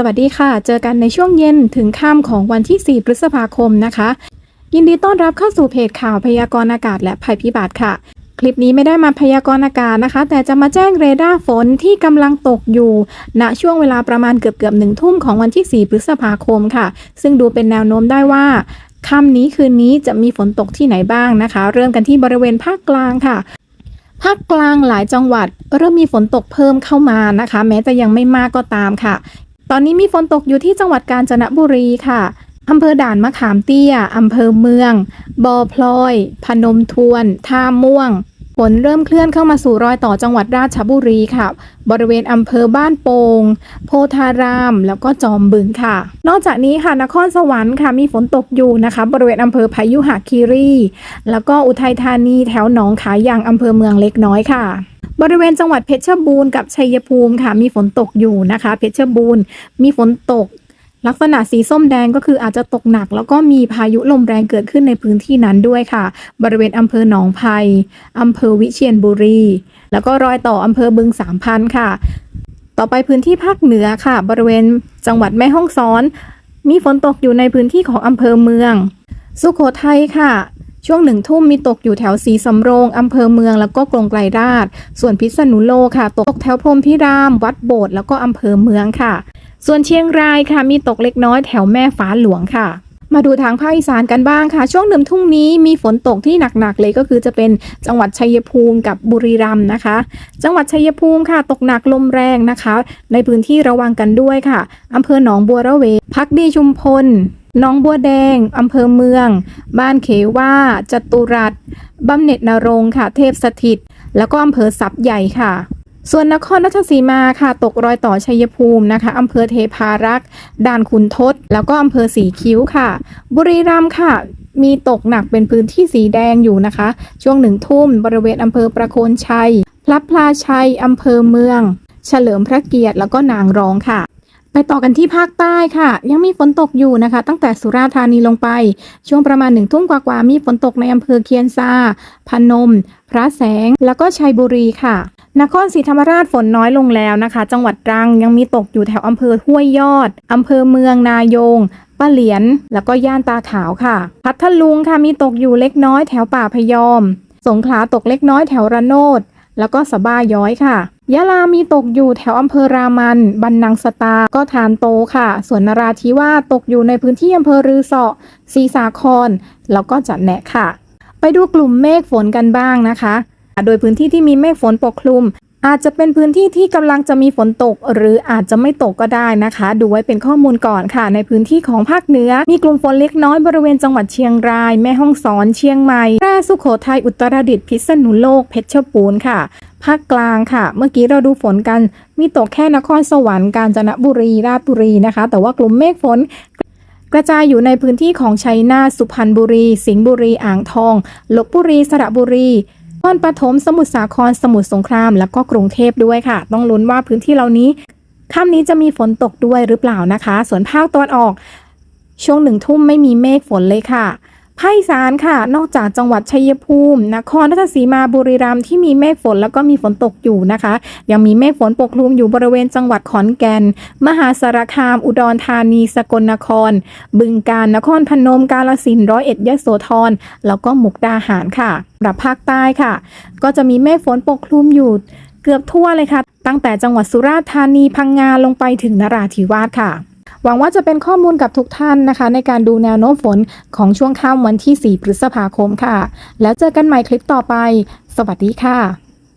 สวัสดีค่ะ เจอกันในช่วงเย็นถึงค่ำของวันที่ 4 พฤษภาคมนะคะ ยินดีต้อนรับเข้าสู่เพจข่าวพยากรณ์อากาศและภัยพิบัติค่ะ คลิปนี้ไม่ได้มาพยากรณ์อากาศนะคะ แต่จะมาแจ้งเรดาร์ฝนที่กำลังตกอยู่ ณช่วงเวลาประมาณเกือบเกือบหนึ่งทุ่มของวันที่ 4 พฤษภาคมค่ะ ซึ่งดูเป็นแนวโน้มได้ว่าค่ำนี้คืนนี้จะมีฝนตกที่ไหนบ้างนะคะ เริ่มกันที่บริเวณภาคกลางค่ะภาคกลางหลายจังหวัดเริ่มมีฝนตกเพิ่มเข้ามานะคะ แม้จะยังไม่มากก็ตามค่ะ ตอนนี้มีฝนตกอยู่ที่จังหวัดกาญจนบุรีค่ะอำเภอด่านมะขามเตี้ยอำเภอเมือง บอพลอย พนมทวน ท่าม่วง ฝนเริ่มเคลื่อนเข้ามาสู่รอยต่อจังหวัดราชบุรีค่ะ บริเวณอำเภอบ้านโปง โพธาราม แล้วก็จอมบึงค่ะ นอกจากนี้ค่ะ นครสวรรค์ค่ะ มีฝนตกอยู่นะคะ บริเวณอำเภอพายุหคีรี แล้วก็อุทัยธานีแถวหนองขายยางอำเภอเมืองเล็กน้อยค่ะ บริเวณจังหวัดเพชรบูรณ์กับชัยภูมิค่ะ มีฝนตกอยู่นะคะ เพชรบูรณ์มีฝนตก ลักษณะสีส้มแดงก็คืออาจจะตกหนัก แล้วก็มีพายุลมแรงเกิดขึ้นในพื้นที่นั้นด้วยค่ะ บริเวณอำเภอหนองไผ่อำเภอวิเชียรบุรี แล้วก็รอยต่ออำเภอบึงสามพันค่ะ ต่อไปพื้นที่ภาคเหนือค่ะ บริเวณจังหวัดแม่ฮ่องสอน มีฝนตกอยู่ในพื้นที่ของอำเภอเมือง สุโขทัยค่ะ ช่วงหนึ่งทุ่มมีตกอยู่แถวสีสำโรงอำเภอเมืองแล้วก็กรงไกรราช ส่วนพิษณุโลกค่ะ ตกแถวพรมพิราม วัดโบสถ์แล้วก็อำเภอเมืองค่ะ ส่วนเชียงรายค่ะมีตกเล็กน้อยแถวแม่ฟ้าหลวงค่ะมาดูทางภาคอีสานกันบ้างค่ะ ช่วงหนึ่งทุ่งนี้มีฝนตกที่หนักๆเลยก็คือจะเป็นจังหวัดชัยภูมิกับบุรีรัมย์นะคะ จังหวัดชัยภูมิค่ะตกหนักลมแรงนะคะ ในพื้นที่ระวังกันด้วยค่ะอำเภอหนองบัวระเวพักดีชุมพล น้องบัวแดงอำเภอเมือง บ้านเขว่าจตุรัสบำเหน็จนรงค์ค่ะ เทพสถิต แล้วก็อำเภอสับใหญ่ค่ะ ส่วนนครราชสีมาค่ะ ตกรอยต่อชัยภูมินะคะอำเภอเทพารักษ์ด่านขุนทด แล้วก็อำเภอสีคิ้วค่ะ บุรีรัมย์ค่ะมีตกหนักเป็นพื้นที่สีแดงอยู่นะคะ ช่วงหนึ่งทุ่มบริเวณอำเภอประโคนชัย พลับพลาชัยอำเภอเมือง เฉลิมพระเกียรติแล้วก็นางรองค่ะ ไปต่อกันที่ภาคใต้ค่ะ ยังมีฝนตกอยู่นะคะ ตั้งแต่สุราษฎร์ธานีลงไป ช่วงประมาณหนึ่งทุ่มกว่าๆมีฝนตกในอำเภอเคียนซาพนม พระแสง แล้วก็ชัยบุรีค่ะนครศรีธรรมราชฝนน้อยลงแล้วนะคะ จังหวัดตรังยังมีตกอยู่แถวอำเภอห้วยยอดอำเภอเมืองนายงป้าเหลียน แล้วก็ย่านตาขาวค่ะ พัทลุงค่ะมีตกอยู่เล็กน้อยแถวป่าพยอม สงขลาตกเล็กน้อยแถวระโนด แล้วก็สบ้าย้อยค่ะ ยะลามีตกอยู่แถวอำเภอรามัน บันนังสตา ก็ทานโตค่ะ ส่วนนราธิวาสตกอยู่ในพื้นที่อำเภอรือเสาะศรีสาคร แล้วก็จัดแหนะค่ะ ไปดูกลุ่มเมฆฝนกันบ้างนะคะ โดยพื้นที่ที่มีเมฆฝนปกคลุม อาจจะเป็นพื้นที่ที่กำลังจะมีฝนตก หรืออาจจะไม่ตกก็ได้นะคะ ดูไว้เป็นข้อมูลก่อนค่ะ ในพื้นที่ของภาคเหนือ มีกลุ่มฝนเล็กน้อยบริเวณจังหวัดเชียงราย แม่ฮ่องสอน เชียงใหม่แพร่สุโขทัยอุตรดิตถ์พิษณุโลกเพชรบูรณ์ค่ะ ภาคกลางค่ะ เมื่อกี้เราดูฝนกัน มีตกแค่นครสวรรค์กาญจนบุรีราชบุรีนะคะ แต่ว่ากลุ่มเมฆฝนกระจายอยู่ในพื้นที่ของชัยนาทสุพรรณบุรี สิงห์บุรี อ่างทอง ลบบุรี สระบุรีนครปฐม สมุทรสาคร สมุทรสงคราม แล้วก็กรุงเทพด้วยค่ะ ต้องลุ้นว่าพื้นที่เหล่านี้ค่ำนี้จะมีฝนตกด้วยหรือเปล่านะคะ ส่วนภาคตะวันออก ช่วงหนึ่งทุ่มไม่มีเมฆฝนเลยค่ะ ภาคอีสานค่ะ นอกจากจังหวัดชัยภูมิ นครราชสีมาบุรีรัมย์ที่มีเมฆฝนแล้วก็มีฝนตกอยู่นะคะ ยังมีเมฆฝนปกคลุมอยู่บริเวณจังหวัดขอนแก่น มหาสารคาม อุดรธานี สกลนคร บึงกาฬนครพนมกาฬสินร้อยเอ็ดยโสธรแล้วก็มุกดาหารค่ะสำหรับภาคใต้ค่ะ ก็จะมีเมฆฝนปกคลุมอยู่เกือบทั่วเลยค่ะ ตั้งแต่จังหวัดสุราษฎร์ธานีพังงาลงไปถึงนราธิวาสค่ะ หวังว่าจะเป็นข้อมูลกับทุกท่านนะคะ ในการดูแนวโน้มฝนของช่วงค่ำวันที่ 4 พฤษภาคมค่ะ แล้วเจอกันใหม่คลิปต่อไป สวัสดีค่ะ